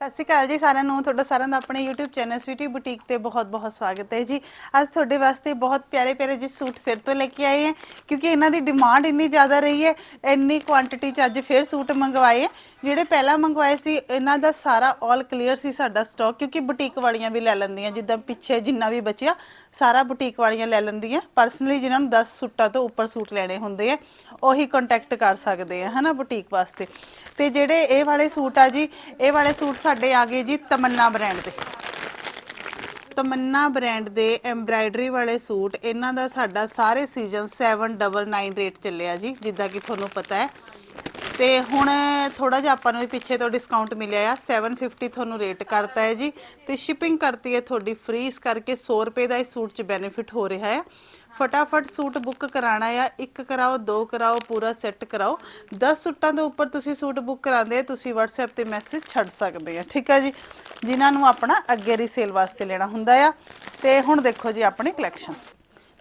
ਸਤਿ ਸ਼੍ਰੀ ਅਕਾਲ ਜੀ ਸਾਰਿਆਂ ਨੂੰ, ਤੁਹਾਡਾ ਸਾਰਿਆਂ ਦਾ ਆਪਣੇ YouTube ਚੈਨਲ ਸਵੀਟੀ ਬੁਟੀਕ ਤੇ ਬਹੁਤ-ਬਹੁਤ ਸਵਾਗਤ ਹੈ ਜੀ। ਅੱਜ ਤੁਹਾਡੇ ਵਾਸਤੇ ਬਹੁਤ ਪਿਆਰੇ-ਪਿਆਰੇ ਜਿਹੇ ਸੂਟ ਫਿਰ ਤੋਂ ਲੈ ਕੇ ਆਏ ਹਾਂ, ਕਿਉਂਕਿ ਇਹਨਾਂ ਦੀ ਡਿਮਾਂਡ ਇੰਨੀ ਜ਼ਿਆਦਾ ਰਹੀ ਹੈ, ਇੰਨੀ ਕੁਆਂਟੀਟੀ ਚ ਅੱਜ ਫਿਰ ਸੂਟ ਮੰਗਵਾਏ ਹੈ। ਜਿਹੜੇ ਪਹਿਲਾਂ ਮੰਗਵਾਏ ਸੀ, ਇਹਨਾਂ ਦਾ ਸਾਰਾ ਆਲ ਕਲੀਅਰ ਸੀ ਸਾਡਾ ਸਟਾਕ ਕਿਉਂਕਿ ਬੁਟੀਕ ਵਾਲੀਆਂ ਵੀ ਲੈ ਲੈਂਦੀਆਂ, ਜਿੱਦਾਂ ਪਿੱਛੇ ਜਿੰਨਾ ਵੀ ਬਚਿਆ, ਸਾਰਾ ਬੁਟੀਕ ਵਾਲੀਆਂ ਲੈ ਲੈਂਦੀਆਂ। ਪਰਸਨਲੀ ਜਿਨ੍ਹਾਂ ਨੂੰ 10 ਸੂਟਾਂ ਤੋਂ ਉੱਪਰ ਸੂਟ ਲੈਣੇ ਹੁੰਦੇ ਆ, ਉਹੀ ਕੰਟੈਕਟ ਕਰ ਸਕਦੇ ਆ, ਹਨਾ ਬੁਟੀਕ ਵਾਸਤੇ। ਤੇ ਜਿਹੜੇ ਇਹ ਵਾਲੇ ਸੂਟ ਆ ਜੀ, ਇਹ ਵਾਲੇ ਸੂਟ ਸਾਡੇ ਆ ਗਏ ਜੀ ਤਮੰਨਾ ਬ੍ਰਾਂਡ ਦੇ। ਤਮੰਨਾ ਬ੍ਰਾਂਡ ਦੇ ਐਮਬ੍ਰਾਇਡਰੀ ਵਾਲੇ ਸੂਟ, ਇਹਨਾਂ ਦਾ ਸਾਡਾ ਸਾਰੇ ਸੀਜ਼ਨ 799 ਰੇਟ ਚੱਲਿਆ ਜੀ, ਜਿੱਦਾਂ ਕਿ ਤੁਹਾਨੂੰ ਪਤਾ ਹੈ। ਤੇ ਹੁਣ ਥੋੜਾ ਜਿਹਾ ਆਪਾਂ ਨੂੰ ਵੀ ਪਿੱਛੇ ਤੋਂ ਡਿਸਕਾਊਂਟ ਮਿਲਿਆ ਆ। 750 ਤੁਹਾਨੂੰ ਰੇਟ ਕਰਤਾ ਹੈ ਜੀ। ਤੇ ਸ਼ਿਪਿੰਗ ਕਰਤੀ ਹੈ ਤੁਹਾਡੀ ਫ੍ਰੀ ਇਸ ਕਰਕੇ 100 ਰੁਪਏ ਦਾ ਇਸ ਸੂਟ 'ਚ ਬੈਨੀਫਿਟ ਹੋ ਰਿਹਾ ਹੈ ਫਟਾਫਟ ਸੂਟ ਬੁੱਕ ਕਰਾਣਾ ਆ। ਇੱਕ ਕਰਾਓ, ਦੋ ਕਰਾਓ, ਪੂਰਾ ਸੈੱਟ ਕਰਾਓ। 10 ਸੂਟਾਂ ਦੇ ਉੱਪਰ ਤੁਸੀਂ ਸੂਟ ਬੁੱਕ ਕਰਾਉਂਦੇ ਆ, ਤੁਸੀਂ WhatsApp ਤੇ ਮੈਸੇਜ ਛੱਡ ਸਕਦੇ ਆ। ਠੀਕ ਆ ਜੀ? ਜਿਨ੍ਹਾਂ ਨੂੰ ਆਪਣਾ ਅੱਗੇ ਰੀਸੇਲ ਵਾਸਤੇ ਲੈਣਾ ਹੁੰਦਾ ਆ। ਤੇ ਹੁਣ ਦੇਖੋ ਜੀ ਆਪਣੀ ਕਲੈਕਸ਼ਨ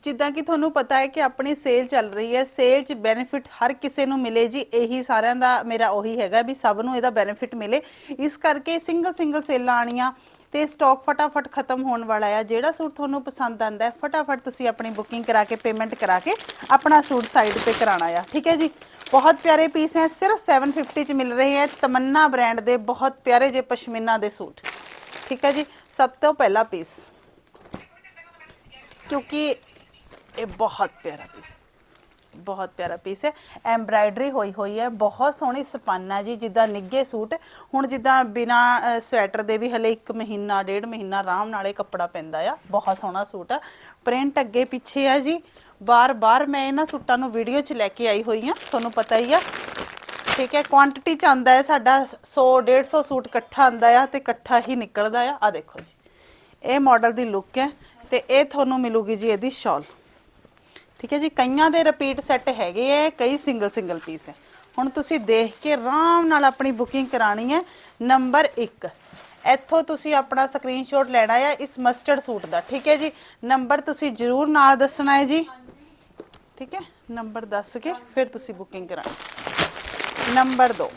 ਜਿੱਦਾਂ ਕਿ ਤੁਹਾਨੂੰ ਪਤਾ ਹੈ ਕਿ ਆਪਣੀ ਸੇਲ ਚੱਲ ਰਹੀ ਹੈ, ਸੇਲ 'ਚ ਬੈਨੀਫਿਟ ਹਰ ਕਿਸੇ ਨੂੰ ਮਿਲੇ ਜੀ, ਇਹੀ ਸਾਰਿਆਂ ਦਾ ਮੇਰਾ ਉਹੀ ਹੈਗਾ ਵੀ ਸਭ ਨੂੰ ਇਹਦਾ ਬੈਨੀਫਿਟ ਮਿਲੇ। ਇਸ ਕਰਕੇ ਸਿੰਗਲ ਸਿੰਗਲ ਸੇਲਾਂ ਆਣੀਆਂ ਤੇ ਸਟਾਕ ਫਟਾਫਟ ਖਤਮ ਹੋਣ ਵਾਲਾ ਆ। ਜਿਹੜਾ ਸੂਟ ਤੁਹਾਨੂੰ ਪਸੰਦ ਆਂਦਾ ਹੈ, ਫਟਾਫਟ ਤੁਸੀਂ ਆਪਣੀ ਬੁਕਿੰਗ ਕਰਾ ਕੇ ਪੇਮੈਂਟ ਕਰਾ ਕੇ ਆਪਣਾ ਸੂਟ ਸਾਈਡ ਤੇ ਕਰਾਣਾ ਆ। ਠੀਕ ਹੈ ਜੀ? ਬਹੁਤ ਪਿਆਰੇ ਪੀਸ ਹੈ, ਸਿਰਫ 750 ਚ ਮਿਲ ਰਹੇ ਹੈ ਤਮੰਨਾ ਬ੍ਰਾਂਡ ਦੇ ਬਹੁਤ ਪਿਆਰੇ ਜੇ ਪਸ਼ਮੀਨਾ ਦੇ ਸੂਟ। ਠੀਕ ਹੈ ਜੀ? ਸਭ ਤੋਂ ਪਹਿਲਾ ਪੀਸ ਕਿਉਂਕਿ ਇਹ ਬਹੁਤ ਪਿਆਰਾ ਪੀਸ ਬਹੁਤ ਪਿਆਰਾ ਪੀਸ ਹੈ। ਐਮਬ੍ਰਾਇਡਰੀ ਹੋਈ ਹੋਈ ਹੈ। ਬਹੁਤ ਸੋਹਣੀ ਸਪਨ ਜੀ, ਜਿੱਦਾਂ ਨਿੱਗੇ ਸੂਟ। ਹੁਣ ਜਿੱਦਾਂ ਬਿਨਾ ਸਵੈਟਰ ਦੇ ਵੀ ਹਲੇ 1 ਮਹੀਨਾ, ਡੇਢ ਮਹੀਨਾ ਆਰਾਮ ਨਾਲ ਇਹ ਕੱਪੜਾ ਪੈਂਦਾ ਆ। ਬਹੁਤ ਸੋਹਣਾ ਸੂਟ ਆ। ਪ੍ਰਿੰਟ ਅੱਗੇ ਪਿੱਛੇ ਆ ਜੀ। ਬਾਰ-ਬਾਰ ਮੈਂ ਇਹਨਾਂ ਸੂਟਾਂ ਨੂੰ ਵੀਡੀਓ 'ਚ ਲੈ ਕੇ ਆਈ ਹੋਈ ਆ ਤੁਹਾਨੂੰ ਪਤਾ ਹੀ ਆ। ਠੀਕ ਹੈ ਕੁਆਂਟੀਟੀ ਚ ਆਂਦਾ ਹੈ। ਸਾਡਾ 100 150 ਸੂਟ ਇਕੱਠਾ ਆਂਦਾ ਆ ਤੇ ਇਕੱਠਾ ਹੀ ਨਿਕਲਦਾ ਆ। ਆ ਦੇਖੋ ਜੀ। ਇਹ ਮਾਡਲ ਦੀ ਲੁੱਕ ਹੈ ਤੇ ਇਹ ਤੁਹਾਨੂੰ ਮਿਲੂਗੀ ਜੀ ਇਹਦੀ ਸ਼ਾਲ ਠੀਕ ਹੈ ਜੀ, ਕਈਆਂ ਦੇ ਰਿਪੀਟ ਸੈੱਟ ਹੈਗੇ ਐ, ਕਈ ਸਿੰਗਲ ਸਿੰਗਲ ਪੀਸ ਹੈ ਹੁਣ ਤੁਸੀਂ ਦੇਖ ਕੇ ਆਰਾਮ ਨਾਲ ਆਪਣੀ ਬੁਕਿੰਗ ਕਰਾਣੀ ਹੈ ਨੰਬਰ 1 ਇੱਥੋਂ ਤੁਸੀਂ ਆਪਣਾ ਸਕਰੀਨਸ਼ਾਟ ਲੈਣਾ ਹੈ ਇਸ ਮਸਟਰਡ ਸੂਟ ਦਾ, ਠੀਕ ਹੈ ਜੀ? ਨੰਬਰ ਤੁਸੀਂ ਜਰੂਰ ਨਾਲ ਦੱਸਣਾ ਹੈ ਜੀ। ਠੀਕ ਹੈ? ਨੰਬਰ ਦੱਸ ਕੇ ਫਿਰ ਤੁਸੀਂ ਬੁਕਿੰਗ ਕਰਾਣੀ ਨੰਬਰ 2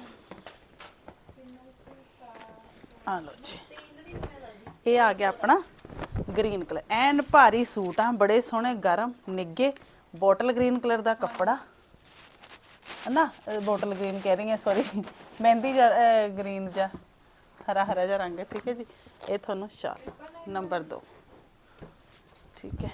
ਆ ਲਓ ਜੀ। ਇਹ ਆ ਗਿਆ ਆਪਣਾ ਗ੍ਰੀਨ ਕਲਰ ਐਨ ਭਾਰੀ ਸੂਟ ਆ, ਬੜੇ ਸੋਹਣੇ, ਗਰਮ ਨਿੱਗੇ ਬੋਟਲ ਗ੍ਰੀਨ ਕਲਰ ਦਾ ਕੱਪੜਾ। ਹਨਾ? ਬੋਟਲ ਗ੍ਰੀਨ ਕਹਿ ਰਹੀ ਹਾਂ ਸੌਰੀ ਮਹਿੰਦੀ ਗ੍ਰੀਨ ਜਾਂ ਹਰਾ ਹਰਾ ਜਿਹਾ ਰੰਗ ਹੈ, ਠੀਕ ਹੈ ਜੀ। ਇਹ ਤੁਹਾਨੂੰ ਸ਼ਾਲ ਨੰਬਰ 2 ਠੀਕ ਹੈ।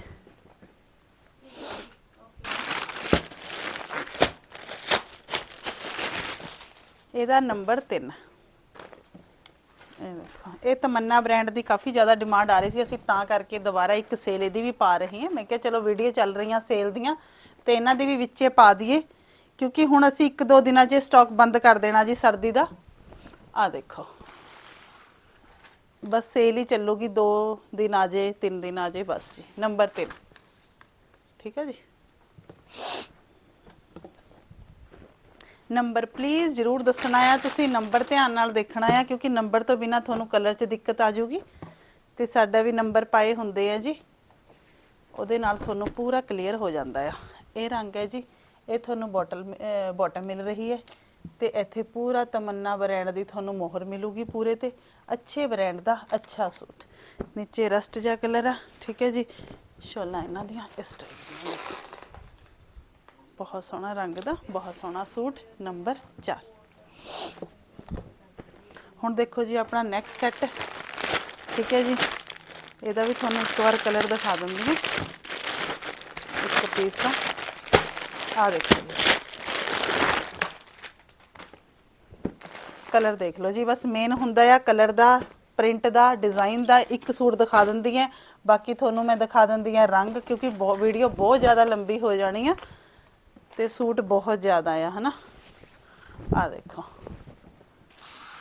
ਇਹਦਾ ਨੰਬਰ 3 ਇਹ ਦੇਖੋ ਇਹ ਤਮੰਨਾ ਬ੍ਰਾਂਡ ਦੀ ਕਾਫੀ ਜ਼ਿਆਦਾ ਡਿਮਾਂਡ ਆ ਰਹੀ ਸੀ। ਅਸੀਂ ਤਾਂ ਕਰਕੇ ਦੁਬਾਰਾ ਇੱਕ ਸੇਲ ਇਹਦੀ ਵੀ ਪਾ ਰਹੇ ਹਾਂ। ਮੈਂ ਕਿਹਾ, ਚਲੋ ਵੀਡੀਓ ਚੱਲ ਰਹੀਆਂ ਸੇਲ ਦੀਆਂ, ਤੇ ਇਹਨਾਂ ਦੀ ਵੀ ਵਿੱਚੇ ਪਾ ਦਈਏ। ਕਿਉਂਕਿ ਹੁਣ ਅਸੀਂ ਇੱਕ ਦੋ ਦਿਨਾਂ 'ਚ ਸਟਾਕ ਬੰਦ ਕਰ ਦੇਣਾ ਜੀ ਸਰਦੀ ਦਾ। ਆ ਦੇਖੋ। ਬਸ ਸੇਲ ਹੀ ਚੱਲੂਗੀ 2 ਦਿਨ ਆ ਜੇ 3 ਦਿਨ ਆ ਜੇ, ਬਸ ਜੀ। ਨੰਬਰ 3 ਠੀਕ ਹੈ ਜੀ? ਨੰਬਰ ਪਲੀਜ਼ ਜਰੂਰ ਦੱਸਣਾ ਆ। ਤੁਸੀਂ ਨੰਬਰ ਧਿਆਨ ਨਾਲ ਦੇਖਣਾ ਆ, ਕਿਉਂਕਿ ਨੰਬਰ ਤੋਂ ਬਿਨਾ ਤੁਹਾਨੂੰ ਕਲਰ 'ਚ ਦਿੱਕਤ ਆ ਜਾਊਗੀ। ਤੇ ਸਾਡਾ ਵੀ ਨੰਬਰ ਪਾਏ ਹੁੰਦੇ ਆ ਜੀ। ਉਹਦੇ ਨਾਲ ਤੁਹਾਨੂੰ ਪੂਰਾ ਕਲੀਅਰ ਹੋ ਜਾਂਦਾ ਆ। ਇਹ ਰੰਗ ਹੈ ਜੀ। ਇਹ ਤੁਹਾਨੂੰ ਬੋਟਲ ਬੋਟਮ ਮਿਲ ਰਹੀ ਹੈ। ਤੇ ਇੱਥੇ ਪੂਰਾ ਤਮੰਨਾ ਬ੍ਰਾਂਡ ਦੀ ਤੁਹਾਨੂੰ ਮੋਹਰ ਮਿਲੂਗੀ ਪੂਰੇ ਤੇ। ਅੱਛੇ ਬ੍ਰਾਂਡ ਦਾ ਅੱਛਾ ਸੂਟ। ਨੀਚੇ ਰਸਟ ਜਿਹਾ ਕਲਰ ਆ। ਠੀਕ ਹੈ ਜੀ। ਸ਼ੋਲਾਂ ਇਹਨਾਂ ਦੀਆਂ ਇਸ ਟਾਈਪ ਦੀਆਂ। ਬਹੁਤ ਸੋਹਣਾ ਰੰਗ ਦਾ, ਬਹੁਤ ਸੋਹਣਾ ਸੂਟ, ਨੰਬਰ 4 ਹੁਣ ਦੇਖੋ ਜੀ ਆਪਣਾ ਨੈਕਸਟ ਸੈੱਟ ਠੀਕ ਹੈ ਜੀ? ਇਹਦਾ ਵੀ ਤੁਹਾਨੂੰ ਇੱਕ ਵਾਰ ਕਲਰ ਦਿਖਾ ਦਿੰਦੀ ਹਾਂ। ਇੱਕ ਪੀਸ ਦਾ। ਆ ਦੇਖੋ ਕਲਰ ਦੇਖ ਲਓ ਜੀ। ਬਸ ਮੇਨ ਹੁੰਦਾ ਆ ਕਲਰ ਦਾ ਪ੍ਰਿੰਟ ਦਾ ਡਿਜ਼ਾਈਨ ਦਾ ਇੱਕ ਸੂਟ ਦਿਖਾ ਦਿੰਦੀ ਹੈ। ਬਾਕੀ ਤੁਹਾਨੂੰ ਮੈਂ ਦਿਖਾ ਦਿੰਦੀ ਹਾਂ ਰੰਗ ਕਿਉਂਕਿ ਵੀਡੀਓ ਬਹੁਤ ਜ਼ਿਆਦਾ ਲੰਬੀ ਹੋ ਜਾਣੀ ਆ। ਤੇ ਸੂਟ ਬਹੁਤ ਜ਼ਿਆਦਾ ਆ, ਹਨਾ? ਆ ਦੇਖੋ।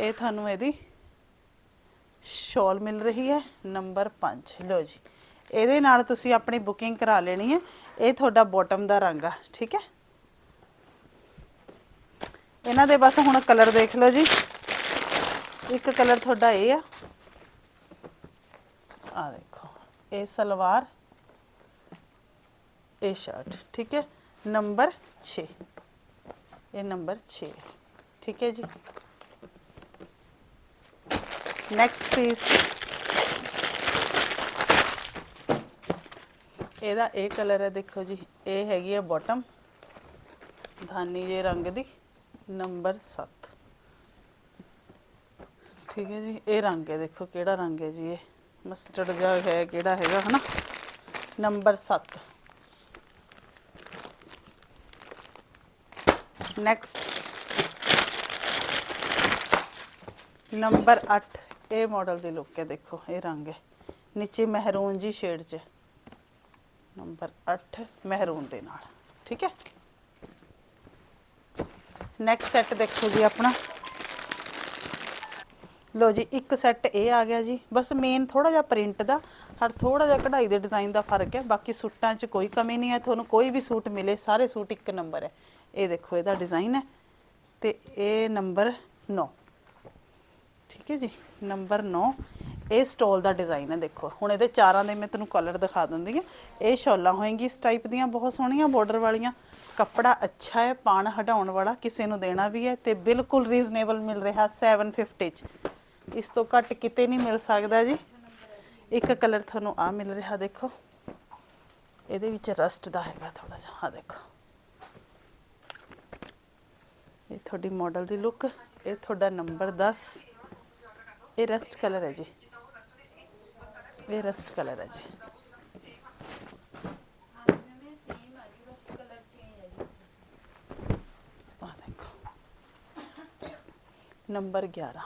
ਇਹ ਤੁਹਾਨੂੰ ਇਹਦੀ ਸ਼ਾਲ ਮਿਲ ਰਹੀ ਹੈ, ਨੰਬਰ 5 ਲਓ ਜੀ। ਇਹਦੇ ਨਾਲ ਤੁਸੀਂ ਆਪਣੀ ਬੁਕਿੰਗ ਕਰਾ ਲੈਣੀ ਹੈ। ਇਹ ਤੁਹਾਡਾ ਬਾਟਮ ਦਾ ਰੰਗ ਆ, ਠੀਕ ਹੈ? ਇਹਨਾਂ ਦੇ ਬਸ ਹੁਣ ਕਲਰ ਦੇਖ ਲਓ ਜੀ। ਇੱਕ ਕਲਰ ਤੁਹਾਡਾ ਇਹ ਆ। ਆ ਦੇਖੋ, ਇਹ ਸਲਵਾਰ, ਇਹ ਸ਼ਰਟ, ਠੀਕ ਹੈ? ਨੰਬਰ 6 ਇਹ ਨੰਬਰ 6 ਠੀਕ ਹੈ ਜੀ ਨੈਕਸਟ ਪੀਸ ਇਹਦਾ ਇਹ ਕਲਰ ਹੈ, ਦੇਖੋ ਜੀ। ਇਹ ਹੈਗੀ ਹੈ ਬਾਟਮ ਧਾਨੀ ਜੇ ਰੰਗ ਦੀ। ਨੰਬਰ 7 ਠੀਕ ਹੈ ਜੀ? ਇਹ ਰੰਗ ਹੈ, ਦੇਖੋ ਕਿਹੜਾ ਰੰਗ ਹੈ ਜੀ ਇਹ। ਮਸਟਰਡ ਜਿਹਾ ਹੈ, ਕਿਹੜਾ ਹੈਗਾ, ਹਨਾ? ਨੰਬਰ 7 ਨੈਕਸਟ ਨੰਬਰ 8 ਇਹ ਮਾਡਲ ਦੀ ਲੁੱਕ ਹੈ, ਦੇਖੋ, ਇਹ ਰੰਗ ਹੈ। ਨੀਚੇ ਮਹਿਰੂਨ ਜੀ ਸ਼ੇਡ 'ਚ। ਨੰਬਰ 8 ਮਹਿਰੂਨ ਦੇ ਨਾਲ। ਠੀਕ ਹੈ? ਨੈਕਸਟ ਸੈੱਟ ਦੇਖੋ ਜੀ ਆਪਣਾ। ਲੋ ਜੀ, ਇੱਕ ਸੈੱਟ ਇਹ ਆ ਗਿਆ ਜੀ। ਬਸ ਮੇਨ ਥੋੜਾ ਜਿਹਾ ਪ੍ਰਿੰਟ ਦਾ, ਹਰ ਥੋੜਾ ਜਿਹਾ ਕਢਾਈ ਦੇ ਡਿਜ਼ਾਈਨ ਦਾ ਫ਼ਰਕ ਹੈ। ਬਾਕੀ ਸੂਟਾਂ 'ਚ ਕੋਈ ਕਮੀ ਨਹੀਂ ਹੈ। ਤੁਹਾਨੂੰ ਕੋਈ ਵੀ ਸੂਟ ਮਿਲੇ, ਸਾਰੇ ਸੂਟ ਇੱਕ ਨੰਬਰ ਹੈ। ਇਹ ਦੇਖੋ, ਇਹਦਾ ਡਿਜ਼ਾਈਨ ਹੈ ਤੇ ਇਹ ਨੰਬਰ 9 ਠੀਕ ਹੈ ਜੀ? ਨੰਬਰ 9 ਇਹ ਸਟੋਲ ਦਾ ਡਿਜ਼ਾਈਨ ਹੈ ਦੇਖੋ। ਹੁਣ ਇਹਦੇ ਚਾਰਾਂ ਦੇ ਮੈਂ ਤੁਹਾਨੂੰ ਕਲਰ ਦਿਖਾ ਦਿੰਦੀ ਹਾਂ। ਇਹ ਸ਼ੋਲਾਂ ਹੋਏਗੀ, ਇਸ ਟਾਈਪ ਦੀਆਂ ਬਹੁਤ ਸੋਹਣੀਆਂ ਬਾਰਡਰ ਵਾਲੀਆਂ। ਕੱਪੜਾ ਅੱਛਾ ਹੈ, ਪਾਣ ਹਟਾਉਣ ਵਾਲਾ, ਕਿਸੇ ਨੂੰ ਦੇਣਾ ਵੀ ਹੈ ਤੇ ਬਿਲਕੁਲ ਰੀਜ਼ਨੇਬਲ ਮਿਲ ਰਿਹਾ 750 ਚ। ਇਸ ਤੋਂ ਘੱਟ ਕਿਤੇ ਨਹੀਂ ਮਿਲ ਸਕਦਾ ਜੀ। ਇੱਕ ਕਲਰ ਤੁਹਾਨੂੰ ਆ ਮਿਲ ਰਿਹਾ, ਦੇਖੋ। ਇਹਦੇ ਵਿੱਚ ਰਸਟ ਦਾ ਹੈਗਾ ਥੋੜਾ ਜਿਹਾ ਆ ਦੇਖੋ। ਇਹ ਤੁਹਾਡੀ ਮਾਡਲ ਦੀ ਲੁੱਕ ਇਹ ਤੁਹਾਡਾ ਨੰਬਰ 10 ਇਹ ਰਸਟ ਕਲਰ ਹੈ ਜੀ। ਇਹ ਰਸਟ ਕਲਰ ਹੈ ਜੀ। ਆ ਦੇਖੋ। ਨੰਬਰ 11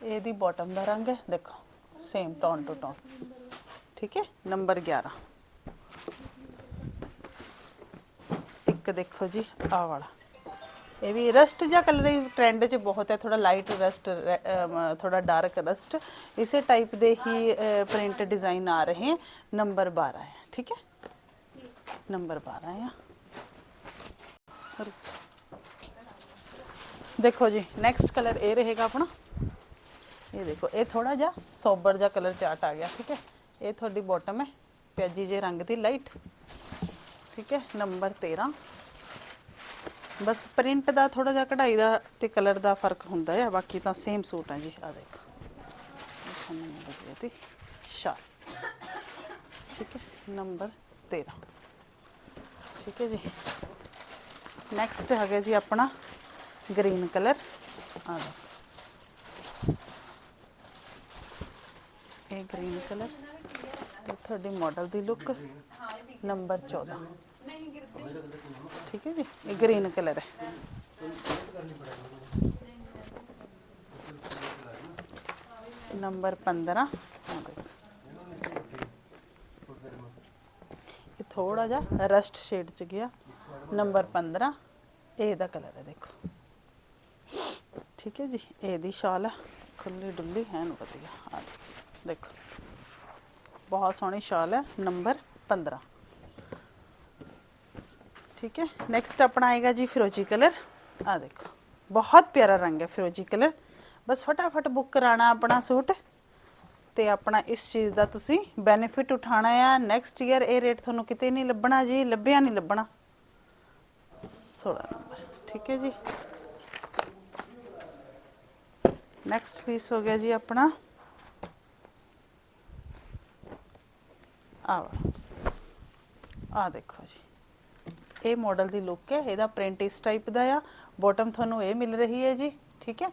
ਇਹਦੀ ਬਾਟਮ ਦਾ ਰੰਗ ਹੈ, ਦੇਖੋ। ਸੇਮ ਟੋਨ ਟੂ ਟੋਨ ਠੀਕ ਹੈ? ਨੰਬਰ 11 ਇੱਕ ਦੇਖੋ ਜੀ ਆ ਵਾਲਾ। ਇਹ ਵੀ ਰਸਟ ਜਾਂ ਕਲਰ ਹੀ ਟ੍ਰੈਂਡ 'ਚ ਬਹੁਤ ਹੈ ਥੋੜਾ ਲਾਈਟ ਰਸਟ ਥੋੜਾ ਡਾਰਕ ਰਸਟ ਇਸੇ ਟਾਈਪ ਦੇ ਹੀ ਪ੍ਰਿੰਟ ਡਿਜ਼ਾਈਨ ਆ ਰਹੇ हैं ਨੰਬਰ 12 ਹੈ, ਠੀਕ ਹੈ? ਨੰਬਰ 12 ਆ ਦੇਖੋ ਜੀ ਨੈਕਸਟ ਕਲਰ ਇਹ ਰਹੇਗਾ ਆਪਣਾ। ਇਹ ਦੇਖੋ, ਇਹ ਥੋੜਾ ਜਿਹਾ ਸੋਬਰ ਜਿਹਾ ਕਲਰ ਚਾਰਟ ਆ ਗਿਆ, ਠੀਕ ਹੈ? ਇਹ ਤੁਹਾਡੀ ਬਾਟਮ ਹੈ, ਪਿਆਜੀ ਜੇ ਰੰਗ ਦੀ ਲਾਈਟ ਠੀਕ ਹੈ? ਨੰਬਰ 13 ਬਸ ਪ੍ਰਿੰਟ ਦਾ ਥੋੜਾ ਜਿਹਾ ਕਢਾਈ ਦਾ ਤੇ ਕਲਰ ਦਾ ਫ਼ਰਕ ਹੁੰਦਾ ਹੈ ਬਾਕੀ ਤਾਂ ਸੇਮ ਸੂਟ ਹੈ ਜੀ ਆ ਦੇਖੋ। ਇਹ ਤੁਹਾਨੂੰ ਮੈਂ ਠੀਕ ਹੈ, ਨੰਬਰ 13 ਠੀਕ ਹੈ ਜੀ। ਨੈਕਸਟ ਹੈਗਾ ਜੀ ਆਪਣਾ ਗ੍ਰੀਨ ਕਲਰ। ਆ ਦੇਖੋ। ਇਹ ਗ੍ਰੀਨ ਕਲਰ। ਇਹ ਤੁਹਾਡੀ ਮਾਡਲ ਦੀ ਲੁੱਕ ਨੰਬਰ 14 ਠੀਕ ਹੈ ਜੀ, ਇਹ ਗ੍ਰੀਨ ਕਲਰ ਹੈ। ਨੰਬਰ 15 ਇਹ ਥੋੜਾ ਜਿਹਾ ਰਸਟ ਸ਼ੇਡ ਚ ਗਿਆ। ਨੰਬਰ 15 ਇਹ ਦਾ ਕਲਰ ਹੈ ਦੇਖੋ। ਠੀਕ ਹੈ ਜੀ ਇਹਦੀ ਸ਼ਾਲ ਹੈ। ਖੁੱਲੀ ਡੁੱਲੀ, ਐਨ ਵਧੀਆ। ਆ ਦੇਖੋ। ਬਹੁਤ ਸੋਹਣੀ ਸ਼ਾਲ ਹੈ। ਨੰਬਰ 15 ਠੀਕ ਹੈ ਨੈਕਸਟ ਆਪਣਾ ਆਏਗਾ ਜੀ ਫਿਰੋਜੀ ਕਲਰ ਆ ਦੇਖੋ ਬਹੁਤ ਪਿਆਰਾ ਰੰਗ ਹੈ ਫਿਰੋਜੀ ਕਲਰ ਬਸ ਫਟਾਫਟ ਬੁੱਕ ਕਰਾਣਾ ਆਪਣਾ ਸੂਟ ਤੇ ਆਪਣਾ ਇਸ ਚੀਜ਼ ਦਾ ਤੁਸੀਂ ਬੈਨੀਫਿਟ ਉਠਾਣਾ ਆ ਨੈਕਸਟ ਈਅਰ ਇਹ ਰੇਟ ਤੁਹਾਨੂੰ ਕਿਤੇ ਨਹੀਂ ਲੱਭਣਾ ਜੀ ਲੱਭਿਆ ਨਹੀਂ ਲੱਭਣਾ 16 ਨੰਬਰ ਠੀਕ ਹੈ ਜੀ ਨੈਕਸਟ ਪੀਸ ਹੋ ਗਿਆ ਜੀ ਆਪਣਾ ਆ ਆ ਦੇਖੋ ਜੀ ਇਹ ਮਾਡਲ ਦੀ ਲੁੱਕ ਹੈ, ਇਹਦਾ ਪ੍ਰਿੰਟ ਇਸ ਟਾਈਪ ਦਾ ਆ। ਬਾਟਮ ਤੁਹਾਨੂੰ ਇਹ ਮਿਲ ਰਹੀ ਹੈ ਜੀ, ਠੀਕ ਹੈ?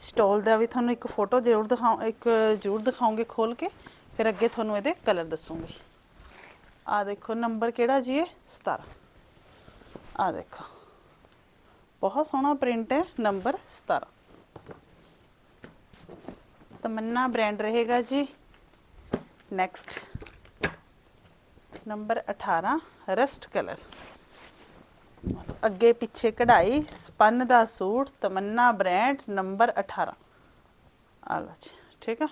ਸਟੋਲ ਦਾ ਵੀ ਤੁਹਾਨੂੰ ਇੱਕ ਫੋਟੋ ਜ਼ਰੂਰ ਦਿਖਾਉ ਇੱਕ ਜ਼ਰੂਰ ਦਿਖਾਉਂਗੇ ਖੋਲ ਕੇ, ਫਿਰ ਅੱਗੇ ਤੁਹਾਨੂੰ ਇਹਦੇ ਕਲਰ ਦੱਸੂਗੀ। ਆ ਦੇਖੋ ਨੰਬਰ ਕਿਹੜਾ ਜੀ ਇਹ? 17 ਆ ਦੇਖੋ। ਬਹੁਤ ਸੋਹਣਾ ਪ੍ਰਿੰਟ ਹੈ ਨੰਬਰ 17 ਤਮੰਨਾ ਬ੍ਰਾਂਡ ਰਹੇਗਾ ਜੀ। ਨੈਕਸਟ ਨੰਬਰ 18 ਰਸਟ ਕਲਰ ਅੱਗੇ ਪਿੱਛੇ ਕਢਾਈ, ਸਪਨ ਦਾ ਸੂਟ, ਤਮੰਨਾ ਬ੍ਰਾਂਡ, ਨੰਬਰ 18 ਆ ਲਓ ਜੀ, ਠੀਕ ਆ?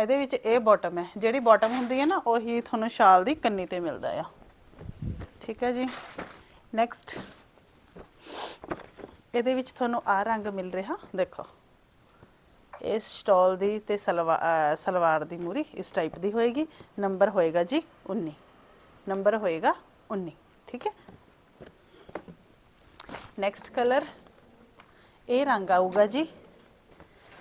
ਇਹਦੇ ਵਿੱਚ ਇਹ ਬਾਟਮ ਹੈ। ਜਿਹੜੀ ਬਾਟਮ ਹੁੰਦੀ ਹੈ ਨਾ, ਉਹੀ ਤੁਹਾਨੂੰ ਸ਼ਾਲ ਦੀ ਕੰਨੀ ਤੇ ਮਿਲਦਾ ਆ। ਠੀਕ ਹੈ ਜੀ? ਨੈਕਸਟ ਇਹਦੇ ਵਿੱਚ ਤੁਹਾਨੂੰ ਆ ਰੰਗ ਮਿਲ ਰਿਹਾ, ਦੇਖੋ। ਇਸ ਸਟਾਲ ਦੀ ਤੇ ਸਲਵਾ- ਸਲਵਾਰ ਦੀ ਮੂਰੀ, ਇਸ ਟਾਈਪ ਦੀ ਹੋਏਗੀ। ਨੰਬਰ ਹੋਏਗਾ ਜੀ 19 ਨੰਬਰ ਹੋਏਗਾ 19 ਠੀਕ ਹੈ? ਨੈਕਸਟ ਕਲਰ ਇਹ ਰੰਗ ਆਊਗਾ ਜੀ।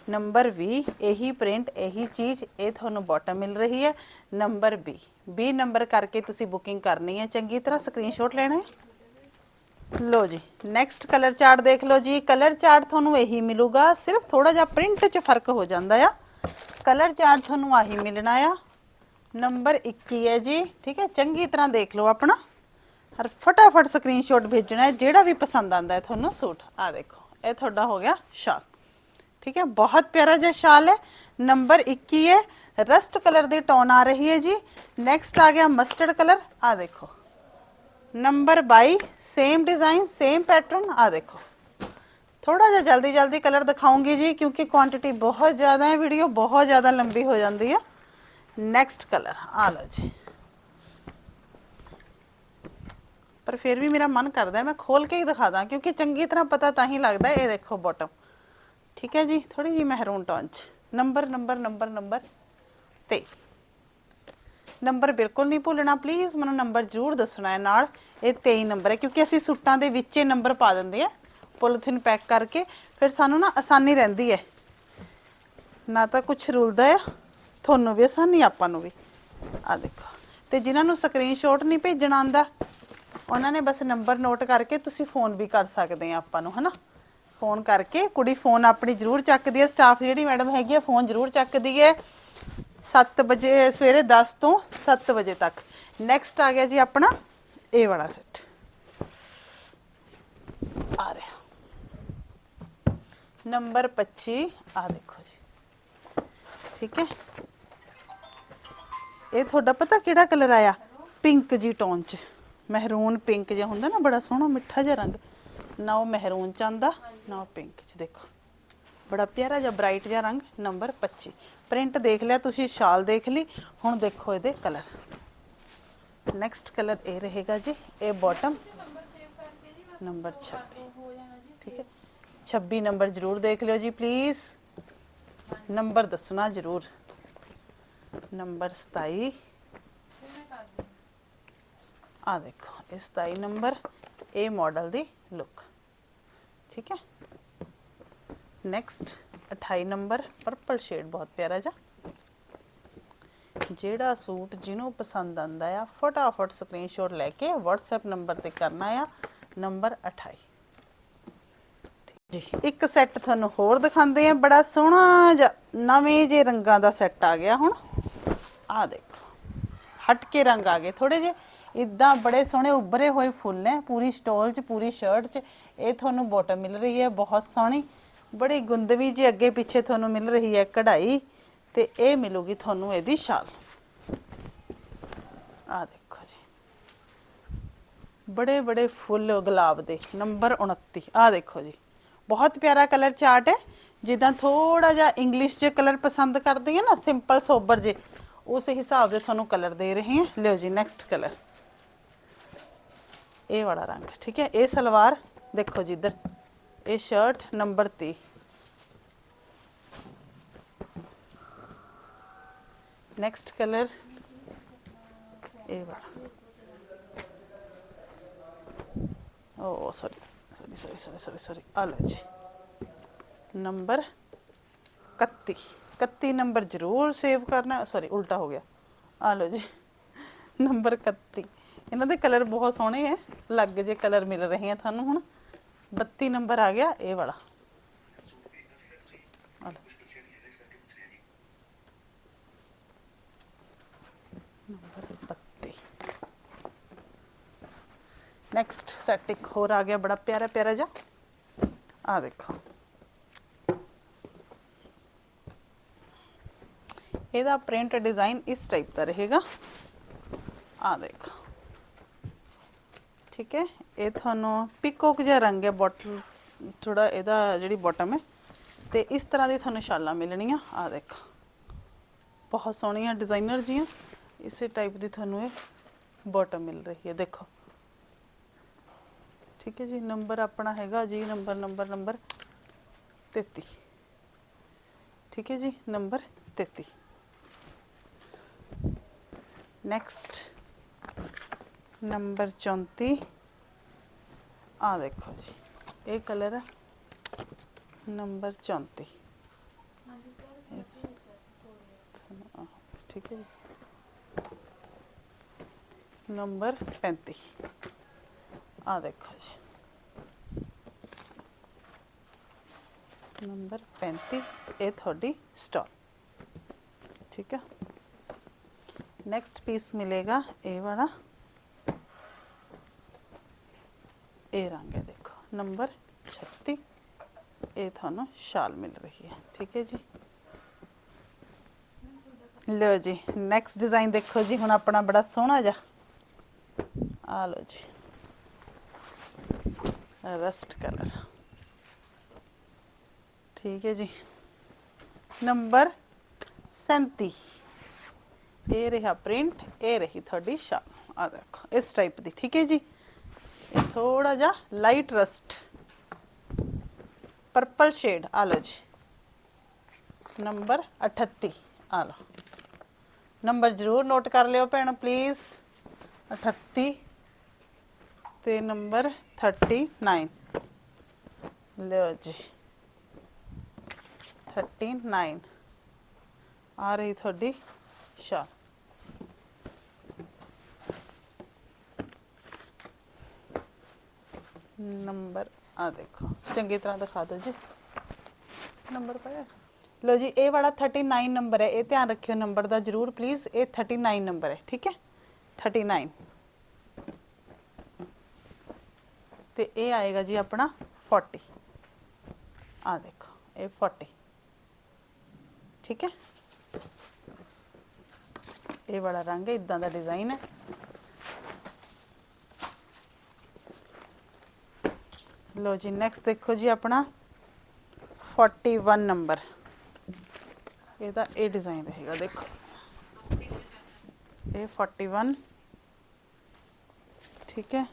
ਨੰਬਰ 20 ਇਹੀ ਪ੍ਰਿੰਟ ਇਹੀ ਚੀਜ਼, ਇਹ ਤੁਹਾਨੂੰ ਬਾਟਮ ਮਿਲ ਰਹੀ ਹੈ। ਨੰਬਰ 20 20 ਨੰਬਰ ਕਰਕੇ ਤੁਸੀਂ ਬੁਕਿੰਗ ਕਰਨੀ ਹੈ। ਚੰਗੀ ਤਰ੍ਹਾਂ ਸਕਰੀਨਸ਼ਾਟ ਲੈਣਾ ਹੈ। ਲੋ ਜੀ ਨੈਕਸਟ ਕਲਰ ਚਾਰਟ ਦੇਖ ਲਓ ਜੀ। ਕਲਰ ਚਾਰਟ ਤੁਹਾਨੂੰ ਇਹੀ ਮਿਲੂਗਾ। ਸਿਰਫ ਥੋੜਾ ਜਿਹਾ ਪ੍ਰਿੰਟ 'ਚ ਫ਼ਰਕ ਹੋ ਜਾਂਦਾ ਆ। ਕਲਰ ਚਾਰਟ ਤੁਹਾਨੂੰ ਆਹੀ ਮਿਲਣਾ ਆ। ਨੰਬਰ 21 ਹੈ ਜੀ। ਠੀਕ ਹੈ, ਚੰਗੀ ਤਰ੍ਹਾਂ ਦੇਖ ਲਓ ਆਪਣਾ। ਹਰ ਫਟਾਫਟ ਸਕਰੀਨਸ਼ਾਟ ਭੇਜਣਾ ਹੈ, ਜਿਹੜਾ ਵੀ ਪਸੰਦ ਆਂਦਾ ਹੈ ਤੁਹਾਨੂੰ ਸੂਟ। ਆ ਦੇਖੋ, ਇਹ ਤੁਹਾਡਾ ਹੋ ਗਿਆ ਸ਼ਾਲ। ਠੀਕ ਹੈ, ਬਹੁਤ ਪਿਆਰਾ ਜਿਹਾ ਸ਼ਾਲ ਹੈ। ਨੰਬਰ 21 ਹੈ ਰਸਟ ਕਲਰ ਦੀ ਟੋਨ ਆ ਰਹੀ ਹੈ ਜੀ। ਨੈਕਸਟ ਆ ਗਿਆ ਮਸਟਰਡ ਕਲਰ। ਆ ਦੇਖੋ। Number 22 same design same pattern ਆ ਦੇਖੋ। ਥੋੜਾ ਜਿਹਾ ਜਲਦੀ ਜਲਦੀ ਕਲਰ ਦਿਖਾਉਂਗੀ ਜੀ, ਕਿਉਂਕਿ ਕੁਆਂਟੀਟੀ ਬਹੁਤ ਜ਼ਿਆਦਾ ਹੈ ਵੀਡੀਓ ਬਹੁਤ ਜ਼ਿਆਦਾ ਲੰਬੀ ਹੋ ਜਾਂਦੀ ਹੈ। Next colour. ਆ ਲਓ ਜੀ। ਪਰ ਫਿਰ ਵੀ ਮੇਰਾ ਮਨ ਕਰਦਾ ਹੈ, ਮੈਂ ਖੋਲ ਕੇ ਹੀ ਦਿਖਾ ਦਾਂ, ਕਿਉਂਕਿ ਚੰਗੀ ਤਰ੍ਹਾਂ ਪਤਾ ਤਾਂ ਹੀ ਲੱਗਦਾ ਹੈ। ਇਹ ਦੇਖੋ ਬਾਟਮ ਠੀਕ ਹੈ ਜੀ ਥੋੜੀ ਜੀ ਮਹਿਰੂਨ ਟੋਨ ਚ। ਨੰਬਰ ਨੰਬਰ ਨੰਬਰ ਨੰਬਰ ਤੇ ਨੰਬਰ ਬਿਲਕੁਲ ਨਹੀਂ ਭੁੱਲਣਾ ਪਲੀਜ਼ ਮੈਨੂੰ ਨੰਬਰ ਜ਼ਰੂਰ ਦੱਸਣਾ ਹੈ ਨਾਲ। ਇਹ 23 ਨੰਬਰ ਹੈ, ਕਿਉਂਕਿ ਅਸੀਂ ਸੂਟਾਂ ਦੇ ਵਿੱਚ ਇਹ ਨੰਬਰ ਪਾ ਦਿੰਦੇ ਆ ਪੋਲੀਥੀਨ ਪੈਕ ਕਰਕੇ ਫਿਰ ਸਾਨੂੰ ਨਾ ਆਸਾਨੀ ਰਹਿੰਦੀ ਹੈ। ਨਾ ਤਾਂ ਕੁਝ ਰੁਲਦਾ ਆ, ਤੁਹਾਨੂੰ ਵੀ ਆਸਾਨੀ, ਆਪਾਂ ਨੂੰ ਵੀ। ਆ ਦੇਖੋ। ਤੇ ਜਿਨ੍ਹਾਂ ਨੂੰ ਸਕਰੀਨਸ਼ਾਟ ਨਹੀਂ ਭੇਜਣਾ ਆਂਦਾ ਉਹਨਾਂ ਨੇ ਬਸ ਨੰਬਰ ਨੋਟ ਕਰਕੇ ਤੁਸੀਂ ਫੋਨ ਵੀ ਕਰ ਸਕਦੇ ਆ ਆਪਾਂ ਨੂੰ, ਹਨਾ? ਫੋਨ ਕਰਕੇ, ਕੁੜੀ ਫੋਨ ਆਪਣੀ ਜ਼ਰੂਰ ਚੱਕਦੀ ਹੈ ਸਟਾਫ ਜਿਹੜੀ ਮੈਡਮ ਹੈਗੀ ਆ ਫੋਨ ਜ਼ਰੂਰ ਚੱਕਦੀ ਹੈ 7 ਵਜੇ, ਸਵੇਰੇ 10 ਤੋਂ 7 ਵਜੇ ਤੱਕ। ਨੈਕਸਟ ਆ ਗਿਆ ਜੀ ਆਪਣਾ, ਇਹ ਵਾਲਾ ਸੈੱਟ ਆ ਰਿਹਾ। ਨੰਬਰ 25 ਆ ਦੇਖੋ ਜੀ। ਠੀਕ ਹੈ? ਇਹ ਤੁਹਾਡਾ ਪਤਾ ਕਿਹੜਾ ਕਲਰ ਆਇਆ? ਪਿੰਕ ਜੀ ਟੋਨ ਚ। ਮਹਿਰੂਨ ਪਿੰਕ ਜਿਹਾ ਹੁੰਦਾ ਨਾ, ਬੜਾ ਸੋਹਣਾ ਮਿੱਠਾ ਜਿਹਾ ਰੰਗ। ਨਾ ਉਹ ਮਹਿਰੂਨ ਚ ਆਂਦਾ ਨਾ ਉਹ ਪਿੰਕ ਚ, ਦੇਖੋ। ਬੜਾ ਪਿਆਰਾ ਜਿਹਾ, ਬ੍ਰਾਈਟ ਜਿਹਾ ਰੰਗ, ਨੰਬਰ 25 ਪ੍ਰਿੰਟ ਦੇਖ ਲਿਆ ਤੁਸੀਂ, ਸ਼ਾਲ ਦੇਖ ਲਈ, ਹੁਣ ਦੇਖੋ ਇਹਦੇ ਕਲਰ। ਨੈਕਸਟ ਕਲਰ ਇਹ ਰਹੇਗਾ ਜੀ, ਇਹ ਬਾਟਮ ਨੰਬਰ 26 ਠੀਕ ਹੈ। 26 ਨੰਬਰ ਜ਼ਰੂਰ ਦੇਖ ਲਿਓ ਜੀ ਪਲੀਜ਼ ਨੰਬਰ ਦੱਸਣਾ ਜ਼ਰੂਰ। ਨੰਬਰ 27 ਆ ਦੇਖੋ ਇਹ 27 ਨੰਬਰ ਇਹ ਮਾਡਲ ਦੀ ਲੁੱਕ ਠੀਕ ਹੈ? ਨੈਕਸਟ 28 ਨੰਬਰ ਪਰਪਲ ਸ਼ੇਡ ਬਹੁਤ ਪਿਆਰਾ ਜਿਹਾ। ਜਿਹੜਾ ਸੂਟ ਜਿਹਨੂੰ ਪਸੰਦ ਆਂਦਾ ਆ, ਫਟਾਫਟ ਸਕਰੀਨਸ਼ਾਟ ਲੈ ਕੇ WhatsApp ਨੰਬਰ ਤੇ ਕਰਨਾ ਆ, ਨੰਬਰ 28 ਜੀ, ਇੱਕ ਸੈੱਟ ਤੁਹਾਨੂੰ ਹੋਰ ਦਿਖਾਉਂਦੇ ਆ, ਬੜਾ ਸੋਹਣਾ ਜਿਹਾ, ਨਵੇਂ ਜੇ ਰੰਗਾਂ ਦਾ ਸੈੱਟ ਆ ਗਿਆ ਹੁਣ। ਆ ਦੇਖੋ, ਹਟ ਕੇ ਰੰਗ ਆ ਗਏ ਥੋੜੇ ਜੇ ਇਦਾਂ ਬੜੇ ਸੋਹਣੇ ਉੱਭਰੇ ਹੋਏ ਫੁੱਲ ਨੇ, ਪੂਰੀ ਸਟੋਲ 'ਚ, ਪੂਰੀ ਸ਼ਰਟ 'ਚ। ਇਹ ਤੁਹਾਨੂੰ ਬਾਟਮ ਮਿਲ ਰਹੀ ਹੈ, ਬਹੁਤ ਸੋਹਣੀ। ਬੜੀ ਗੁੰਦਵੀ ਜੀ ਅੱਗੇ ਪਿੱਛੇ ਤੁਹਾਨੂੰ ਮਿਲ ਰਹੀ ਹੈ ਕਢਾਈ ਤੇ ਇਹ ਮਿਲੂਗੀ ਤੁਹਾਨੂੰ ਇਹਦੀ ਸ਼ਾਲ ਆ ਦੇਖੋ ਜੀ। ਬੜੇ ਬੜੇ ਫੁੱਲ ਗੁਲਾਬ ਦੇ, ਨੰਬਰ 29 ਆ ਦੇਖੋ ਜੀ। ਬਹੁਤ ਪਿਆਰਾ ਕਲਰ ਚਾਰਟ ਹੈ। ਜਿੱਦਾਂ ਥੋੜਾ ਜਿਹਾ ਇੰਗਲਿਸ਼ ਜੇ ਕਲਰ ਪਸੰਦ ਕਰਦੇ ਆ ਨਾ ਸਿੰਪਲ ਸੋਬਰ ਜੇ, ਉਸ ਹਿਸਾਬ ਦੇ ਤੁਹਾਨੂੰ ਕਲਰ ਦੇ ਰਹੇ ਹਾਂ। ਲਿਓ ਜੀ ਨੈਕਸਟ ਕਲਰ। ਇਹ ਵਾਲਾ ਰੰਗ ਠੀਕ ਹੈ ਇਹ ਸਲਵਾਰ ਦੇਖੋ ਜੀ ਇੱਧਰ ਇਹ ਸ਼ਰਟ ਨੰਬਰ 30 ਨੈਕਸਟ ਕਲਰ ਇਹ ਵਾਲਾ ਓ sorry sorry sorry sorry sorry sorry ਆ ਲਓ ਜੀ ਨੰਬਰ 31 31 ਨੰਬਰ ਜ਼ਰੂਰ ਸੇਵ ਕਰਨਾ ਸੌਰੀ ਉਲਟਾ ਹੋ ਗਿਆ ਆ ਲਓ ਜੀ ਨੰਬਰ 31 ਇਹਨਾਂ ਦੇ ਕਲਰ ਬਹੁਤ ਸੋਹਣੇ ਹੈ ਅਲੱਗ ਜੇ ਕਲਰ ਮਿਲ ਰਹੇ ਆ ਤੁਹਾਨੂੰ ਹੁਣ। 32 ਨੰਬਰ ਆ ਗਿਆ ਇਹ ਵਾਲਾ। ਆ ਲਓ। ਨੰਬਰ 32 ਨੈਕਸਟ ਸੈਟ ਇੱਕ ਹੋਰ ਆ ਗਿਆ, ਬੜਾ ਪਿਆਰਾ ਪਿਆਰਾ ਜਿਹਾ। ਆ ਦੇਖੋ। ਇਹਦਾ ਪ੍ਰਿੰਟ ਡਿਜ਼ਾਈਨ ਇਸ ਟਾਈਪ ਦਾ ਰਹੇਗਾ। ਆ ਦੇਖੋ। ਠੀਕ ਹੈ। ਇਹ ਤੁਹਾਨੂੰ ਪਿਕੋਕ ਜਿਹਾ ਰੰਗ ਹੈ ਬੋਟਲ ਥੋੜਾ ਇਹਦਾ ਜਿਹੜੀ ਬਾਟਮ ਹੈ। ਤੇ ਇਸ ਤਰ੍ਹਾਂ ਦੀ ਤੁਹਾਨੂੰ ਸ਼ਾਲਾਂ ਮਿਲਣੀਆਂ। ਆ ਦੇਖੋ। ਬਹੁਤ ਸੋਹਣੀਆਂ ਡਿਜ਼ਾਈਨਰ ਜੀਆਂ। ਇਸੇ ਟਾਈਪ ਦੀ ਤੁਹਾਨੂੰ ਇਹ ਬਾਟਮ ਮਿਲ ਰਹੀ ਹੈ। ਦੇਖੋ। ਠੀਕ ਹੈ ਜੀ ਨੰਬਰ ਆਪਣਾ ਹੈਗਾ ਜੀ ਨੰਬਰ ਨੰਬਰ ਨੰਬਰ 33 ਠੀਕ ਹੈ ਜੀ ਨੰਬਰ 33 ਨੈਕਸਟ नंबर चौंती। आ देखो जी, ये कलर है। नंबर चौंती। ठीक है नंबर पैंती। आ देखो जी। नंबर पैंती, ये थोड़ी स्टॉल। ठीक है। नेक्स्ट पीस मिलेगा, ये वाला। ਇਹ ਰੰਗ ਹੈ ਦੇਖੋ ਨੰਬਰ 36 ਇਹ ਤੁਹਾਨੂੰ ਸ਼ਾਲ ਮਿਲ ਰਹੀ ਹੈ ਠੀਕ ਹੈ ਜੀ ਲਓ ਜੀ ਨੈਕਸਟ ਡਿਜ਼ਾਈਨ ਦੇਖੋ ਜੀ ਹੁਣ ਆਪਣਾ ਬੜਾ ਸੋਹਣਾ ਜਿਹਾ ਆ ਲਓ ਜੀ ਰਸਟ ਕਲਰ ਠੀਕ ਹੈ ਜੀ ਨੰਬਰ 37 ਇਹ ਰਿਹਾ ਪ੍ਰਿੰਟ ਇਹ ਰਹੀ ਤੁਹਾਡੀ ਸ਼ਾਲ ਆ ਦੇਖੋ ਇਸ ਟਾਈਪ ਦੀ ਠੀਕ ਹੈ ਜੀ ਇਹ ਥੋੜਾ ਜਿਹਾ ਲਾਈਟ ਰਸਟ ਪਰਪਲ ਸ਼ੇਡ ਆ ਲਓ ਜੀ ਨੰਬਰ 38 ਆ ਲਓ ਨੰਬਰ ਜ਼ਰੂਰ ਨੋਟ ਕਰ ਲਿਓ ਭੈਣ ਪਲੀਜ਼ 38 ਤੇ ਨੰਬਰ 39 ਲਿਓ ਜੀ 39 ਆ ਰਹੀ ਤੁਹਾਡੀ ਸ਼ਾਲ ਨੰਬਰ। ਆ ਦੇਖੋ ਚੰਗੀ ਤਰ੍ਹਾਂ ਦਿਖਾ ਦਿਓ ਜੀ। ਨੰਬਰ ਪਾਇਆ। ਲੋ ਜੀ ਇਹ ਵਾਲਾ 39 ਨੰਬਰ ਹੈ। ਇਹ ਧਿਆਨ ਰੱਖਿਓ ਨੰਬਰ ਦਾ ਜਰੂਰ ਪਲੀਜ਼ ਇਹ 39 ਨੰਬਰ ਹੈ ਠੀਕ ਹੈ? 39 ਤੇ ਇਹ ਆਏਗਾ ਜੀ ਆਪਣਾ 40 ਆ ਦੇਖੋ ਇਹ 40 ਠੀਕ ਹੈ? ਇਹ ਵਾਲਾ ਰੰਗ ਇਦਾਂ ਦਾ ਡਿਜ਼ਾਈਨ ਹੈ। ਲੋ ਜੀ ਨੈਕਸਟ ਦੇਖੋ ਜੀ ਆਪਣਾ 41 ਨੰਬਰ ਇਹਦਾ ਇਹ ਡਿਜ਼ਾਈਨ ਰਹੇਗਾ, ਦੇਖੋ। ਇਹ 41 ਠੀਕ ਹੈ?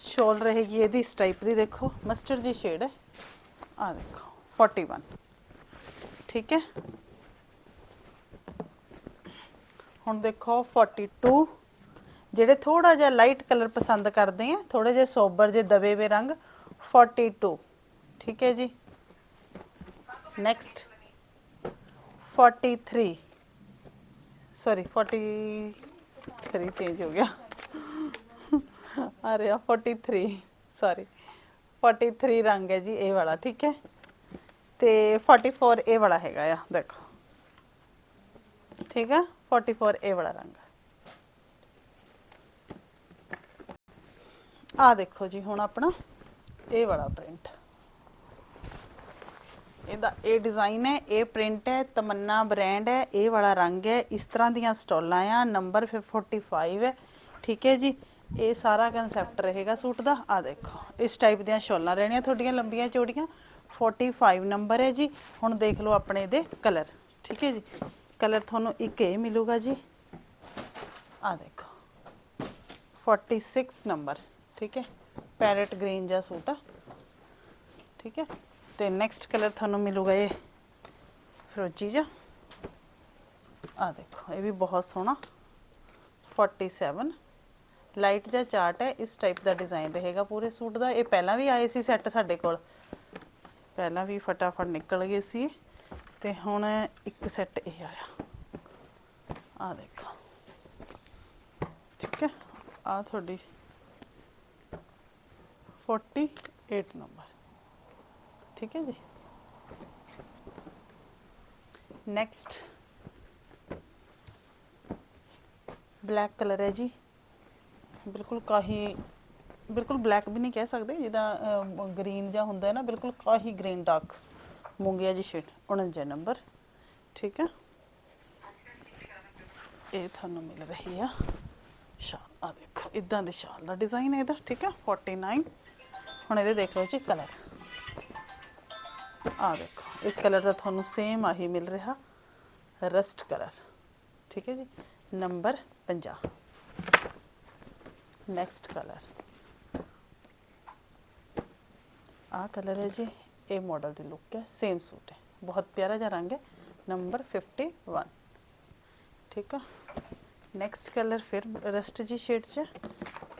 ਸ਼ੋਲ ਰਹੇਗੀ ਇਹਦੀ, ਇਸ ਟਾਈਪ ਦੀ, ਦੇਖੋ। ਮਸਟਰਡ ਜੀ ਸ਼ੇਡ ਹੈ। ਆ ਦੇਖੋ 41 ਠੀਕ ਹੈ? ਹੁਣ ਦੇਖੋ 42 ਜਿਹੜੇ ਥੋੜਾ ਜਿਹਾ ਲਾਈਟ ਕਲਰ ਪਸੰਦ ਕਰਦੇ ਆ ਥੋੜੇ ਜਿਹੇ ਸੋਬਰ ਜੇ ਦਬੇ ਵੇ ਰੰਗ 42 ਠੀਕ ਹੈ ਜੀ। ਨੈਕਸਟ 43 ਸੌਰੀ 43 ਚੇਂਜ ਹੋ ਗਿਆ। ਆ ਰਿਹਾ 43 ਸੌਰੀ 43 ਰੰਗ ਹੈ ਜੀ, ਇਹ ਵਾਲਾ, ਠੀਕ ਹੈ। ਤੇ 44 ਇਹ ਵਾਲਾ ਹੈਗਾ ਆ, ਦੇਖੋ। ਠੀਕ ਹੈ 44 ਇਹ ਵਾਲਾ ਰੰਗ। ਆ ਦੇਖੋ ਜੀ, ਹੁਣ ਆਪਣਾ ਇਹ ਵਾਲਾ ਪ੍ਰਿੰਟ ਇਹਦਾ ਇਹ ਡਿਜ਼ਾਈਨ ਹੈ, ਇਹ ਪ੍ਰਿੰਟ ਹੈ, ਤਮੰਨਾ ਬ੍ਰਾਂਡ ਹੈ, ਇਹ ਵਾਲਾ ਰੰਗ ਹੈ। ਇਸ ਤਰ੍ਹਾਂ ਦੀਆਂ ਸਟਾਲਾਂ ਆ ਨੰਬਰ 45 ਹੈ। ਠੀਕ ਹੈ ਜੀ? ਇਹ ਸਾਰਾ ਕਨਸੈਪਟ ਰਹੇਗਾ ਸੂਟ ਦਾ। ਆ ਦੇਖੋ, ਇਸ ਟਾਈਪ ਦੀਆਂ ਸ਼ੋਲਾਂ ਰਹਿਣੀਆਂ ਤੁਹਾਡੀਆਂ ਲੰਬੀਆਂ ਚੌੜੀਆਂ। 45 ਨੰਬਰ ਹੈ ਜੀ। ਹੁਣ ਦੇਖ ਲਓ ਆਪਣੇ ਦੇ ਕਲਰ ਠੀਕ ਹੈ ਜੀ? ਕਲਰ ਤੁਹਾਨੂੰ ਇੱਕ ਇਹ ਮਿਲੂਗਾ ਜੀ। ਆ ਦੇਖੋ 46 ਨੰਬਰ ਠੀਕ ਹੈ? ਪੈਰਟ ਗ੍ਰੀਨ ਜਿਹਾ ਸੂਟ ਆ। ਠੀਕ ਹੈ? ਤੇ ਨੈਕਸਟ ਕਲਰ ਤੁਹਾਨੂੰ ਮਿਲੂਗਾ ਇਹ ਫਰੋਜੀ ਜਿਹਾ। ਆ ਦੇਖੋ, ਇਹ ਵੀ ਬਹੁਤ ਸੋਹਣਾ। 47 ਲਾਈਟ ਜਿਹਾ ਚਾਰਟ ਹੈ, ਇਸ ਟਾਈਪ ਦਾ ਡਿਜ਼ਾਈਨ ਰਹੇਗਾ ਪੂਰੇ ਸੂਟ ਦਾ। ਇਹ ਪਹਿਲਾਂ ਵੀ ਆਏ ਸੀ ਸੈੱਟ ਸਾਡੇ ਕੋਲ। ਪਹਿਲਾਂ ਵੀ ਫਟਾਫਟ ਨਿਕਲ ਗਏ ਸੀ। ਤੇ ਹੁਣ ਇੱਕ ਸੈੱਟ ਇਹ ਆਇਆ। ਆ ਦੇਖੋ। ਠੀਕ ਹੈ? ਆ ਤੁਹਾਡੀ 48 ਨੰਬਰ ਠੀਕ ਹੈ ਜੀ ਨੈਕਸਟ ਬਲੈਕ ਕਲਰ ਹੈ ਜੀ ਬਿਲਕੁਲ ਕਾਹੀ ਬਿਲਕੁਲ ਬਲੈਕ ਵੀ ਨਹੀਂ ਕਹਿ ਸਕਦੇ ਜਿਹਦਾ ਗ੍ਰੀਨ ਜਾਂ ਹੁੰਦਾ ਹੈ ਨਾ ਬਿਲਕੁਲ ਕਾਹੀ ਗ੍ਰੀਨ ਡਾਰਕ ਮੂੰਗੀਆ ਜੀ ਸ਼ੇਡ 49 ਨੰਬਰ ਠੀਕ ਹੈ ਇਹ ਤੁਹਾਨੂੰ ਮਿਲ ਰਹੀ ਆ ਸ਼ਾਲ ਆ ਦੇਖੋ ਇਦਾਂ ਦੇ ਸ਼ਾਲ ਦਾ ਡਿਜ਼ਾਈਨ ਹੈ ਇਹਦਾ ਠੀਕ ਹੈ 49 ਹੁਣ ਇਹਦੇ ਦੇਖ ਲਓ ਜੀ ਕਲਰ। ਆ ਦੇਖੋ ਇੱਕ ਕਲਰ ਦਾ ਤੁਹਾਨੂੰ ਸੇਮ ਆਹੀ ਮਿਲ ਰਿਹਾ ਰਸਟ ਕਲਰ। ਠੀਕ ਹੈ ਜੀ? Number 50 next colour. ਆ ਕਲਰ ਹੈ ਜੀ, ਇਹ ਮਾਡਲ ਦੀ ਲੁੱਕ ਹੈ ਸੇਮ ਸੂਟ ਹੈ। ਬਹੁਤ ਪਿਆਰਾ ਜਿਹਾ ਰੰਗ ਹੈ। ਨੰਬਰ 51 ਠੀਕ ਆ? ਨੈਕਸਟ ਕਲਰ ਫਿਰ ਰਸਟ ਜੀ ਸ਼ੇਡ 'ਚ।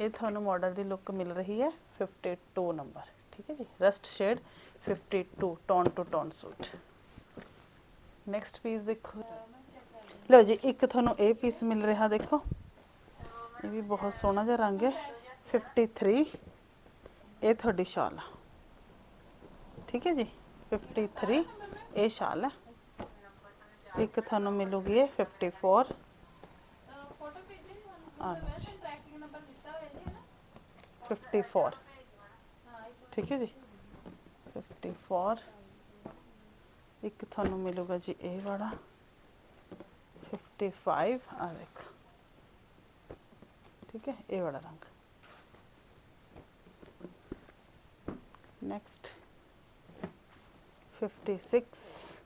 ਇਹ ਤੁਹਾਨੂੰ ਮਾਡਲ ਦੀ ਲੁੱਕ ਮਿਲ ਰਹੀ ਹੈ। 52 ਨੰਬਰ ਠੀਕ ਹੈ ਜੀ rust shade 52 tone two tone suit next piece ਦੇਖੋ ਲਓ ਜੀ ਇੱਕ ਤੁਹਾਨੂੰ ਇਹ ਪੀਸ ਮਿਲ ਰਿਹਾ ਦੇਖੋ ਇਹ ਵੀ ਬਹੁਤ ਸੋਹਣਾ ਜਿਹਾ ਰੰਗ ਹੈ 53 ਇਹ ਤੁਹਾਡੀ ਸ਼ਾਲ ਆ ਠੀਕ ਹੈ ਜੀ 53 ਇਹ ਸ਼ਾਲ ਹੈ ਇੱਕ ਤੁਹਾਨੂੰ ਮਿਲੂਗੀ ਇਹ 54 ਆ ਲਓ ਜੀ 54 ਠੀਕ ਹੈ ਜੀ? 54 ਇੱਕ ਤੁਹਾਨੂੰ ਮਿਲੂਗਾ ਜੀ ਇਹ ਵਾਲਾ। 55 ਆ ਦੇਖੋ। ਠੀਕ ਹੈ, ਇਹ ਵਾਲਾ ਰੰਗ। ਨੈਕਸਟ 56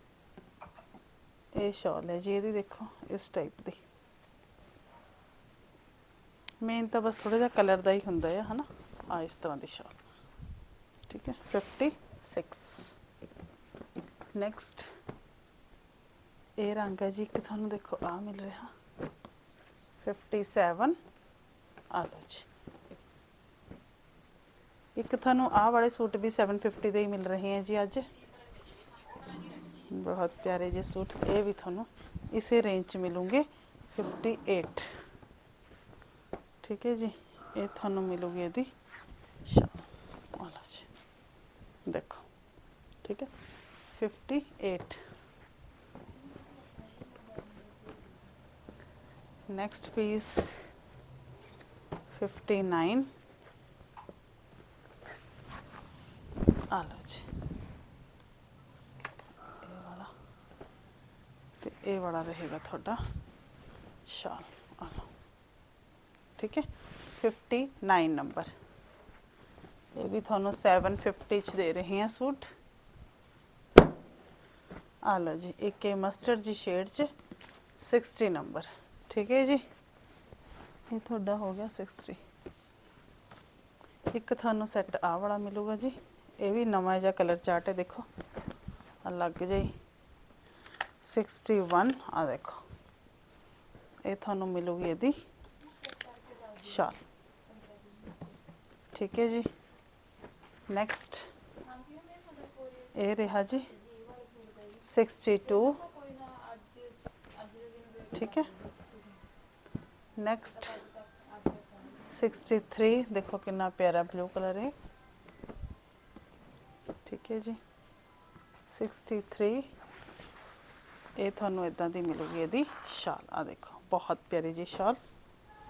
ਇਹ ਸ਼ਾਲ ਹੈ ਜੀ, ਇਹਦੀ ਦੇਖੋ, ਇਸ ਟਾਈਪ ਦੀ। ਮੇਨ ਤਾਂ ਬਸ ਥੋੜਾ ਜਿਹਾ ਕਲਰ ਦਾ ਹੀ ਹੁੰਦਾ ਹੈ ਹਨਾ? ਆ ਇਸ ਤਰ੍ਹਾਂ ਦੀ ਸ਼ਾਲ ਠੀਕ ਹੈ 56 ਨੈਕਸਟ ਇਹ ਰੰਗ ਹੈ ਜੀ ਇੱਕ ਤੁਹਾਨੂੰ ਦੇਖੋ ਆ ਮਿਲ ਰਿਹਾ 57 ਆ ਲਓ ਜੀ ਇੱਕ ਤੁਹਾਨੂੰ ਆਹ ਵਾਲੇ ਸੂਟ ਵੀ 750 ਦੇ ਹੀ ਮਿਲ ਰਹੇ ਹੈ ਜੀ ਅੱਜ ਬਹੁਤ ਪਿਆਰੇ ਜਿਹੇ ਸੂਟ ਇਹ ਵੀ ਤੁਹਾਨੂੰ ਇਸੇ ਰੇਂਜ ਚ ਮਿਲੂਗੇ 58 ਠੀਕ ਹੈ ਜੀ ਇਹ ਤੁਹਾਨੂੰ ਮਿਲੂਗੀ ਇਹਦੀ ਸ਼ਾਲ ਆ ਲਓ ਜੀ ਦੇਖੋ ਠੀਕ ਹੈ 58 next piece 59 ਆ ਲਓ ਜੀ ਇਹ ਵਾਲਾ ਤੇ ਇਹ ਵਾਲਾ ਰਹੇਗਾ ਤੁਹਾਡਾ ਸ਼ਾਲ ਆ ਲਓ ਠੀਕ ਹੈ 59 ਨੰਬਰ ਇਹ ਵੀ ਤੁਹਾਨੂੰ 750 ਚ ਦੇ ਰਹੇ ਹਾਂ ਸੂਟ। ਆ ਲਓ ਜੀ, ਇੱਕ ਇਹ ਮਸਟਰਡ ਜੀ ਸ਼ੇਡ ਚ 60 ਨੰਬਰ ਠੀਕ ਹੈ ਜੀ? ਇਹ ਤੁਹਾਡਾ ਹੋ ਗਿਆ 60 ਇੱਕ ਤੁਹਾਨੂੰ ਸੈੱਟ ਆ ਵਾਲਾ ਮਿਲੂਗਾ ਜੀ। ਇਹ ਵੀ ਨਵਾਂ ਜਿਹਾ ਕਲਰ ਚਾਰਟ ਹੈ, ਦੇਖੋ। ਅਲੱਗ ਜਿਹੀ। 61 ਆ ਦੇਖੋ। ਇਹ ਤੁਹਾਨੂੰ ਮਿਲੂਗੀ ਇਹਦੀ ਸ਼ਾਲ। ਠੀਕ ਹੈ ਜੀ? ਨੈਕਸਟ ਇਹ ਰਿਹਾ ਜੀ 62 ਠੀਕ ਹੈ। ਨੈਕਸਟ 63 ਦੇਖੋ ਕਿੰਨਾ ਪਿਆਰਾ ਬਲੂ ਕਲਰ ਹੈ। ਠੀਕ ਹੈ ਜੀ। 63 ਇਹ ਤੁਹਾਨੂੰ ਇਦਾਂ ਦੀ ਮਿਲੂਗੀ ਇਹਦੀ ਸ਼ਾਲ। ਆ ਦੇਖੋ, ਬਹੁਤ ਪਿਆਰੀ ਜੀ ਸ਼ਾਲ।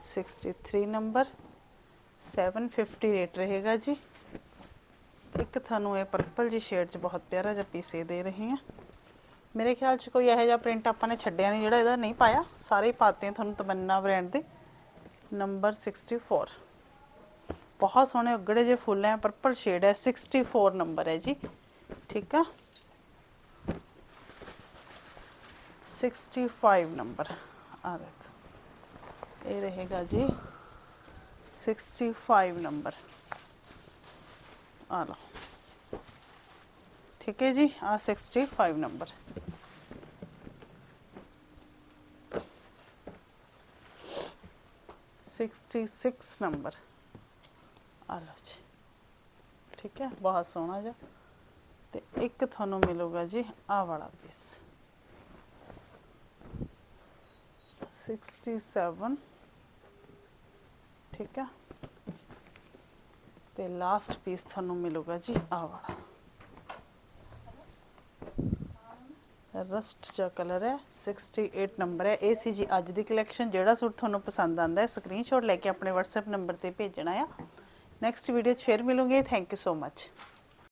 63 ਨੰਬਰ 750 ਰੇਟ ਰਹੇਗਾ ਜੀ। ਇੱਕ ਤੁਹਾਨੂੰ ਇਹ ਪਰਪਲ ਜੀ ਸ਼ੇਡ 'ਚ ਬਹੁਤ ਪਿਆਰਾ ਜਿਹਾ ਪੀਸ ਇਹ ਦੇ ਰਹੇ ਹਾਂ। ਮੇਰੇ ਖਿਆਲ 'ਚ ਕੋਈ ਇਹੋ ਜਿਹਾ ਪ੍ਰਿੰਟ ਆਪਾਂ ਨੇ ਛੱਡਿਆ ਨਹੀਂ, ਜਿਹੜਾ ਇਹਦਾ ਨਹੀਂ ਪਾਇਆ। ਸਾਰੇ ਹੀ ਪਾਤੇ ਆ ਤੁਹਾਨੂੰ ਤਮੰਨਾ ਬ੍ਰਾਂਡ ਦੇ। ਨੰਬਰ 64 ਬਹੁਤ ਸੋਹਣੇ ਉਗੜੇ ਜੇ ਫੁੱਲ ਹੈ ਪਰਪਲ ਸ਼ੇਡ ਹੈ। 64 ਨੰਬਰ ਹੈ ਜੀ। ਠੀਕ ਆ? 65 ਨੰਬਰ ਆ ਦੇਖੋ। ਇਹ ਰਹੇਗਾ ਜੀ। 65 ਨੰਬਰ ਆ ਲਓ। ਠੀਕ ਹੈ ਜੀ ਆ 65 ਨੰਬਰ सिक्सटी सिक्स नंबर ਆ ਲਓ ਜੀ ਠੀਕ ਹੈ ਬਹੁਤ ਸੋਹਣਾ ਜਿਹਾ ਤੇ ਇੱਕ ਤੁਹਾਨੂੰ ਮਿਲੂਗਾ ਜੀ ਆਹ ਵਾਲਾ ਪੀਸ 67 ਠੀਕ ਹੈ ਤੇ ਲਾਸਟ ਪੀਸ ਤੁਹਾਨੂੰ ਮਿਲੂਗਾ ਜੀ ਆਹ ਵਾਲਾ ਰਸਟ ਜਿਹਾ ਕਲਰ ਹੈ 68 ਨੰਬਰ ਹੈ। ਇਹ ਸੀ ਜੀ ਅੱਜ ਦੀ ਕਲੈਕਸ਼ਨ ਜਿਹੜਾ ਸੂਟ ਤੁਹਾਨੂੰ ਪਸੰਦ ਆਂਦਾ ਹੈ ਸਕਰੀਨਸ਼ਾਟ ਲੈ ਕੇ ਆਪਣੇ WhatsApp ਨੰਬਰ ਤੇ ਭੇਜਣਾ ਆ। ਨੈਕਸਟ ਵੀਡੀਓ 'ਚ ਫਿਰ ਮਿਲੂਗੇ। Thank you so much